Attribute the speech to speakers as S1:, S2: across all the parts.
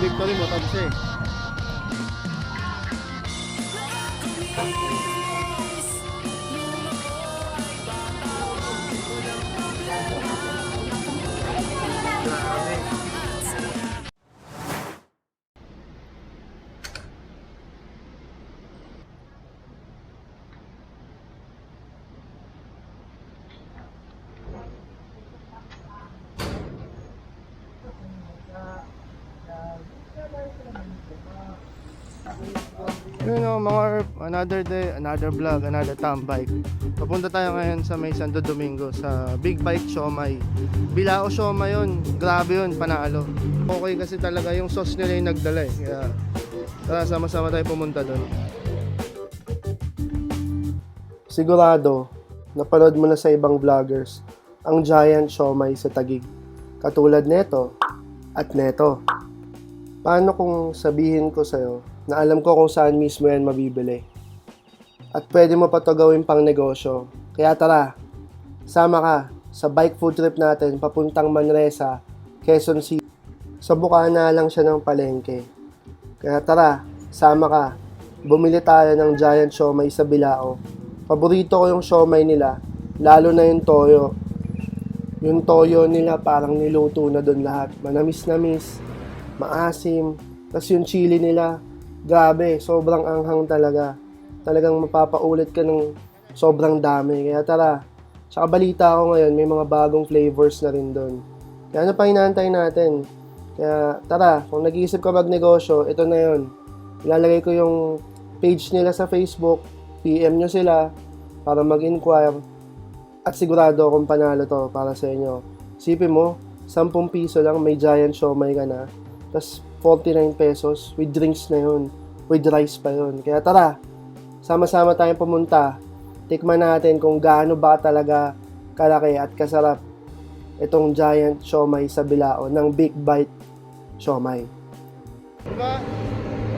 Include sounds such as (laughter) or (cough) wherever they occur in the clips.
S1: victory mo, tapos know, mga another day, another vlog, another tambay. Papunta tayo ngayon sa may Santo Domingo sa Big Bite Siomay. Bilao Siomay yun, grabe yun, panalo. Okay kasi talaga yung sauce nila yung nagdala eh. Kaya tara sama-sama tayo pumunta doon. Sigurado, napanood mo na sa ibang vloggers ang giant siomay sa Tagig. Katulad neto at neto. Paano kung sabihin ko sa'yo na alam ko kung saan mismo yan mabibili? At pwede mo pa to gawin pang negosyo. Kaya tara, sama ka sa bike food trip natin papuntang Manresa, Quezon City. Sa bukana lang siya ng palengke. Kaya tara, sama ka. Bumili tayo ng giant siomay sa Bilao. Paborito ko yung siomay nila, lalo na yung toyo. Yung toyo nila parang niluto na doon lahat. Manamis-namis, maasim. Tapos yung chili nila, grabe, sobrang anghang talaga. Talagang mapapaulit ka ng sobrang dami. Kaya tara, sa balita ko ngayon, may mga bagong flavors na rin doon. Kaya ano pa hinahantay natin? Kaya tara, kung nag-iisip ka magnegosyo, ito na yon. Ilalagay ko yung page nila sa Facebook, PM nyo sila para mag-inquire at sigurado akong panalo to para sa inyo. Sipin mo, 10 piso lang may giant siomay ka na. Tapos 49 pesos with drinks na yun. With rice pa yun. Kaya tara, sama-sama tayong pumunta. Tikman natin kung gaano ba talaga kalaki at kasarap itong giant siomay sa Bilao ng Big Bite siomay. Diba?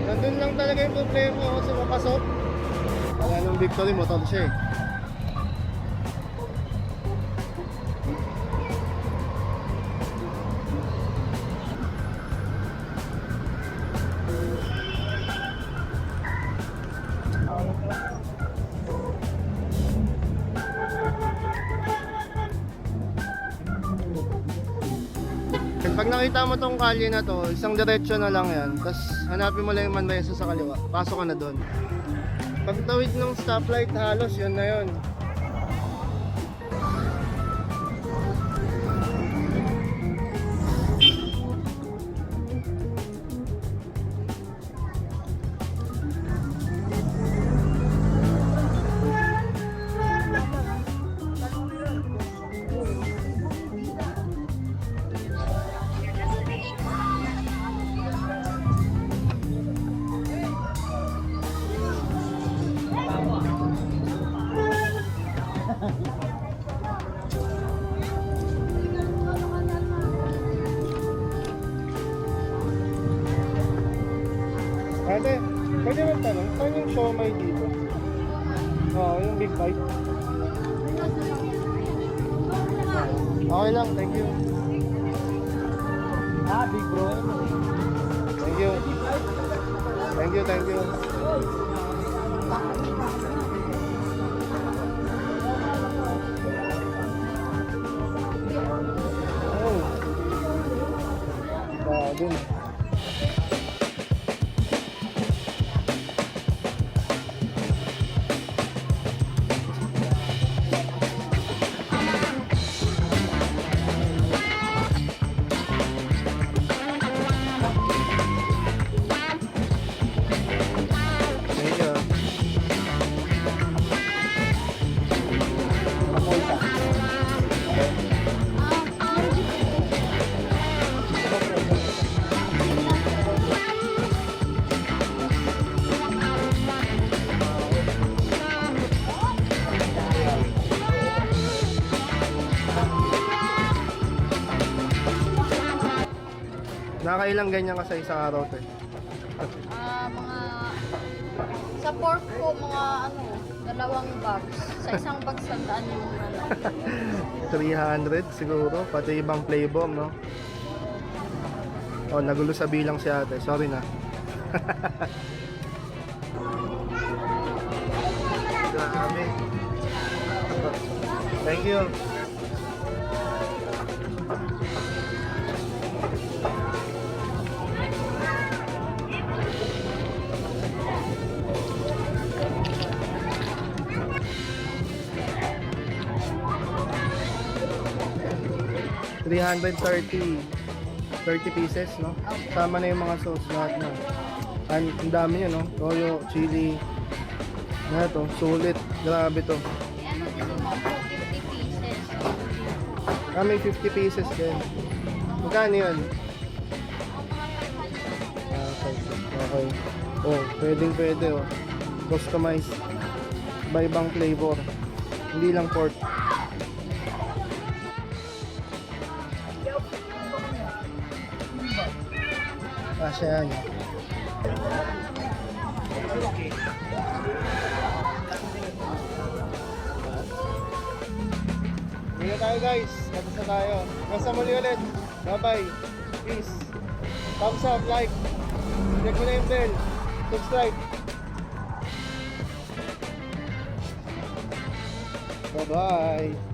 S1: Nandun lang talaga yung problema ako sa mapasok. Kaya nung victory mo, tol siya eh. Pag nakita mo tong kalye na to, isang diretsyo na lang yan. Tapos hanapin mo lang yung Manresa sa kaliwa. Pasok ka na doon. Pag tawid ng stoplight, halos yun na yun. Ate, pwede magtanong, saan yung siomay dito? Oo, yung big bite. Okay lang, thank you.
S2: Ah, big bro.
S1: Thank you. Thank you, thank you. Oh. Grabe. Thank Nakailang ganyan ka sa isang araw, te?
S3: Ah, mga sa pork po mga ano, dalawang bags. Sa isang bag sandaan yung ano. (laughs)
S1: 300 siguro, pati ibang flavor, no?
S2: Oh, nagulo sa bilang si ate. Sorry na. (laughs) Grabe. Thank you. Three hundred thirty. 30 pieces, no? Tama na yung mga sauce lahat na. Ang, ang dami yun, no? Toyo, chili. Ano to? Sulit. Grabe to.
S3: Ano din yung mga 50 pieces.
S2: Ah, may 50 pieces din. Magkano yun? Ah, okay. Okay. Oh, pwedeng pwede, oh. Customized. By ibang flavor. Hindi lang pork. Kasha yan. Hindi tayo guys. Tapos na tayo. Basta muli ulit. Bye-bye. Peace. Thumbs up, like. Click mo na yung bell. Subscribe. Bye-bye.